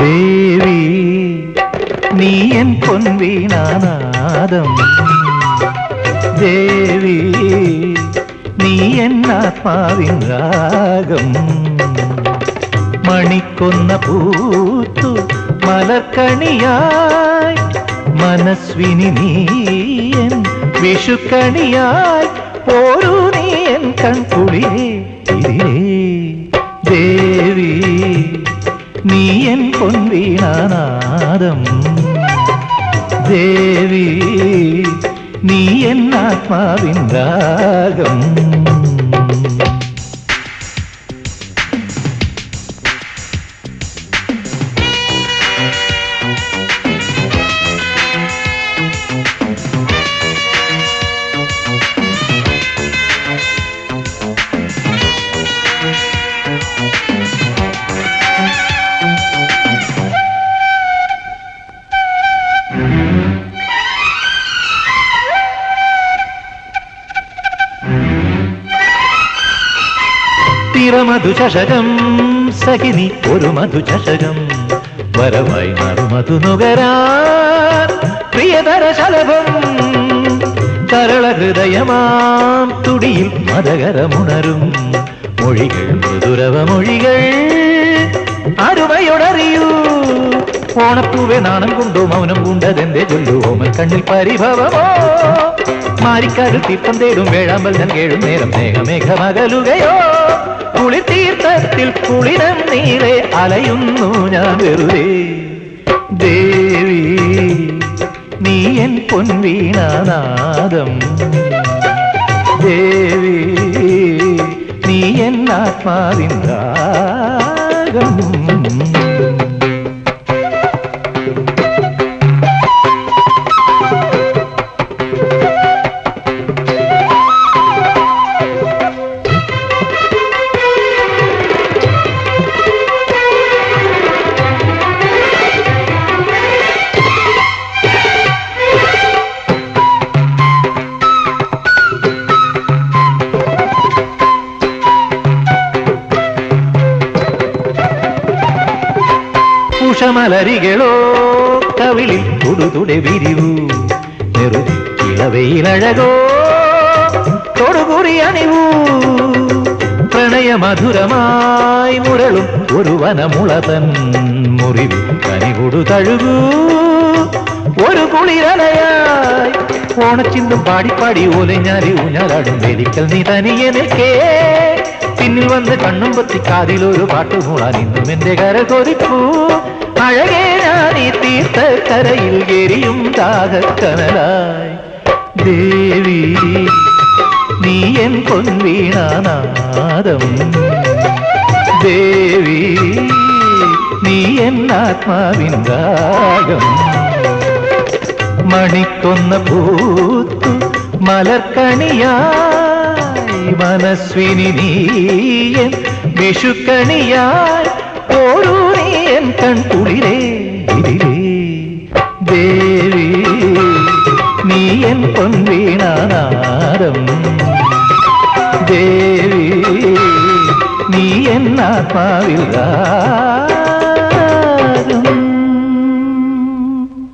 ദേവി നീ എൻ പൊൻവീണാനാദം. ദേവി നീ എൻ ആത്മാവിൻ രാഗം മണിക്കൊന്ന പൂത്തു മലക്കണിയായി മനസ്വിനി നീയൻ വിഷുക്കണിയായി പോരൂ നീ എൻ കൺകുളിയേ പൊൻവീണാനാദം ദേവി നീ എന്നാത്മാവിൻ രാഗം തിറമധുചഷകം സഹിനി ഒരു മധുചഷകം. വരവായി മറുമധു നുകരാ പ്രിയതര ശലഭം. കരള ഹൃദയമാം തുടിയിൽ മതകരമുണരും. മൊഴികൾ മൃദുരവ മൊഴികൾ ഓണപ്പൂവെ നാണം കൊണ്ടോ മൗനം കൊണ്ടതെന്റെ ചൊല്ലു. ഓമൻ കണ്ണിൽ പരിഭവമോ? മാരിക്കാട് തീർത്ഥം തേടും വേഴാമ്പൽ ഞാൻ കേഴും നേരം മേഘമേഘമകലുകയോ കുളിത്തീർത്ഥത്തിൽ കുളിരം നീളെ അലയുന്നു ഞാൻ വെറുതെ. ദേവി നീ എൻ പൊൻവീണാനാദം ദേവി നീ എൻ ആത്മാവിൻ ഉഷമലരികളോ കവിളിൽ തുടുതുടെ വിരിവു. നെറുതി ഇളവയിലഴകോ തൊടുകുറി അണിവൂ. പ്രണയമധുരമായി മുരളും ഒരു വനമുളതൻ മുറിവിൽ കനികൊടു തഴുകൂ. ഒരു കുളിരലയായി ഓണച്ചിന്തും പാടിപ്പാടി ഓലഞ്ഞാലി ഊഞ്ഞാലാടും വേദിക്കൽ നീ തനിയെ നിൽക്കേ. പിന്നിൽ വന്ന് കണ്ണും പൊത്തി കാതിലൊരു പാട്ട് മൂളാൻ ഇന്നും എന്റെ കര അഴകേ തീർത്ത കരയിൽ എരിയും ദാഹക്കനലായി ദേവി നീ എൻ പൊൻവീണാനാദം ദേവി നീ എൻ ആത്മാവിൻ രാഗം മണിക്കൊന്ന പൂത്തു മലർക്കണിയായി. മനസ്വിനി നീയൻ വിഷുക്കണിയായി. ഓരോ നീയൻ കൺകുളിരേ ഇതിലേ ദേവി നീയൻ പൊൻവീണാനാദം ദേവി നീ എന്നാത്മാവിൽ രാഗം